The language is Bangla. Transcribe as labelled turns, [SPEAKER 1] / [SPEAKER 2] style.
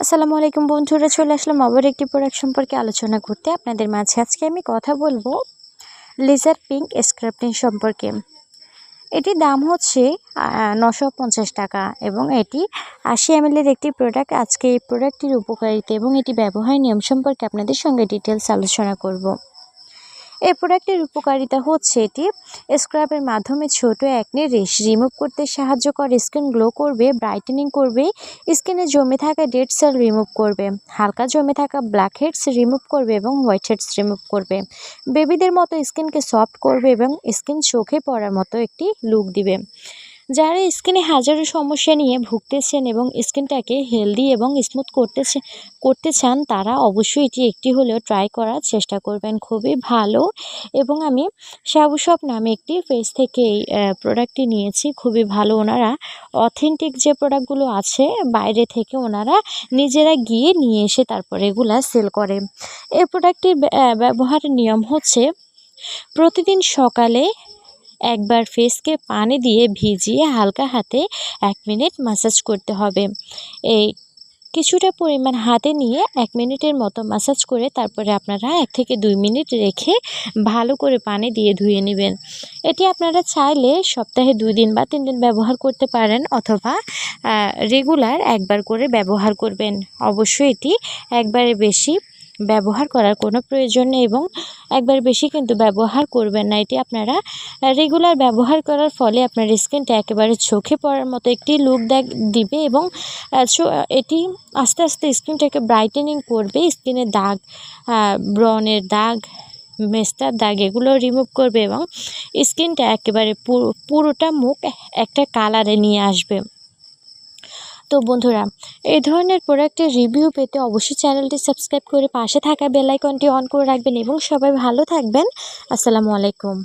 [SPEAKER 1] আসসালামু আলাইকুম বন্ধুরা, চলে আসলাম আবার একটি প্রোডাক্ট সম্পর্কে আলোচনা করতে। আপনাদের মাঝে আজকে আমি কথা বলব লেজার পিঙ্ক স্ক্রাপ্টিং সম্পর্কে। এটি দাম হচ্ছে নশো টাকা এবং এটি আশি এমএলের একটি প্রোডাক্ট আজকে এই প্রোডাক্টটির উপকারিতা এবং এটি ব্যবহার নিয়ম সম্পর্কে আপনাদের সঙ্গে ডিটেলস আলোচনা করব। এই প্রোডাক্টের উপকারিতা হচ্ছে এটি। স্ক্রাবের মাধ্যমে ছোট একনে রেশ রিমুভ করতে সাহায্য করে। স্কিন গ্লো করবে ব্রাইটেনিং করবে, স্কিনে জমে থাকা ডেড সেল রিমুভ করবে, হালকা জমে থাকা ব্ল্যাক হেডস রিমুভ করবে এবং হোয়াইট হেডস রিমুভ করবে। বেবিদের মতো স্কিনকে সফট করবে এবং স্কিন চোখে পড়ার মতো একটি লুক দিবে। যারা স্কিনে হাজারো সমস্যা নিয়ে ভুগতেছেন এবং স্কিনটাকে হেলদি এবং স্মুথ করতে করতে চান, তারা অবশ্যই এটি একটি হলেও ট্রাই করার চেষ্টা করবেন। খুবই ভালো। এবং আমি সাবুসব নামে একটি ফেস থেকে এই প্রোডাক্টটি নিয়েছি। খুবই ভালো। ওনারা অথেন্টিক যে প্রোডাক্টগুলো আছে, বাইরে থেকে ওনারা নিজেরা গিয়ে নিয়ে এসে তারপর এগুলা সেল করে। এই প্রোডাক্টটির ব্যবহারের নিয়ম হচ্ছে, প্রতিদিন সকালে একবার ফেসকে পানি দিয়ে ভিজিয়ে হালকা হাতে এক মিনিট মাসাজ করতে হবে। এই কিছুটা পরিমাণ হাতে নিয়ে এক মিনিটের মতো মাসাজ করে তারপরে আপনারা এক থেকে দুই মিনিট রেখে ভালো করে পানি দিয়ে ধুয়ে নেবেন। এটি আপনারা চাইলে সপ্তাহে দুই দিন বা তিন দিন ব্যবহার করতে পারেন অথবা রেগুলার একবার করে ব্যবহার করবেন। অবশ্যই এটি একবারে বেশি ব্যবহার করার কোনো প্রয়োজন নেই এবং একবার বেশি কিন্তু ব্যবহার করবেন না। এটি আপনারা রেগুলার ব্যবহার করার ফলে আপনার স্কিনটা একেবারে চোখে পড়ার মতো একটি লুক দেখ, দিবে এবং এটি আস্তে আস্তে স্কিনটাকে ব্রাইটেনিং করবে। স্কিনের দাগ ব্রনের দাগ, মেস্তার দাগ এগুলো রিমুভ করবে এবং স্কিনটা একেবারে পুরোটা মুখ একটা কালারে নিয়ে আসবে। তো বন্ধুরা, এই ধরনের প্রোডাক্টের রিভিউ পেতে অবশ্যই চ্যানেলটি সাবস্ক্রাইব করে পাশে থাকা বেলাইকনটি অন করে রাখবেন এবং সবাই ভালো থাকবেন। আসসালামু আলাইকুম।